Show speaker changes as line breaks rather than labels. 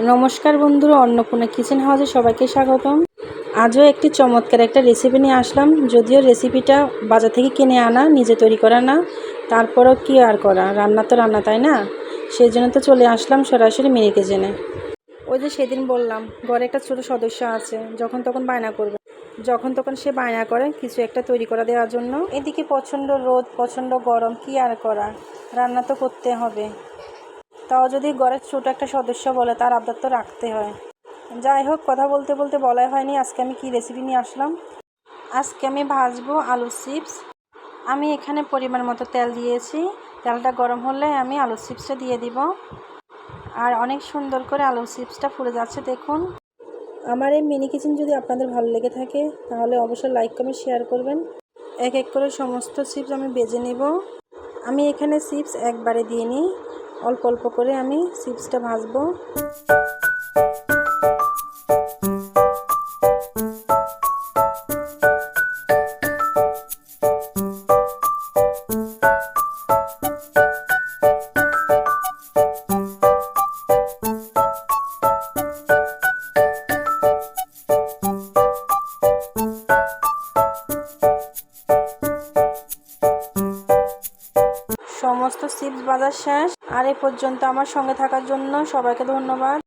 নমস্কার বন্ধুরা, অন্নপূর্ণা কিচেন হাউসে সবাইকে স্বাগতম। আজও একটি চমৎকার একটা রেসিপি নিয়ে আসলাম। যদিও রেসিপিটা বাজার থেকে কিনে আনা, নিজে তৈরি করা না, তারপরও কি আর করা? রান্না তো রান্না, তাই না? সেই জন্য তো চলে আসলাম সরাসরি মিনি কিচেনে। ওই যে সেদিন বললাম, ঘরে একটা ছোটো সদস্য আছে, যখন তখন বায়না করবে। যখন তখন সে বায়না করে কিছু একটা তৈরি করা দেওয়ার জন্য। এদিকে প্রচণ্ড রোদ, প্রচণ্ড গরম, কি আর করা? রান্না তো করতে হবে। তাও যদি ঘরের ছোট একটা সদস্য বলে, তার আবদার তো রাখতে হয়। যাই হোক, কথা বলতে বলতে বলাই হয়নি আজকে আমি কি রেসিপি নিয়ে আসলাম। আজকে আমি ভাজবো আলু চিপস আমি এখানে পরিমাণ মতো তেল দিয়েছি। তেলটা গরম হলে আমি আলু চিপসটা দিয়ে দিব। আর অনেক সুন্দর করে আলু চিপসটা ফুলে যাচ্ছে, দেখুন। আমার এই মিনি কিচেন যদি আপনাদের ভালো লেগে থাকে, তাহলে অবশ্যই লাইক কমেন্ট শেয়ার করবেন। এক এক করে সমস্ত চিপস আমি বেজে নেব। আমি এখানে চিপস একবারে দিয়ে নিই। অল্প অল্প করে আমি চিপসটা ভাজবো। সমস্ত চিপস বাজার শেষ। আর এ পর্যন্ত আমার সঙ্গে থাকার জন্য সবাইকে ধন্যবাদ।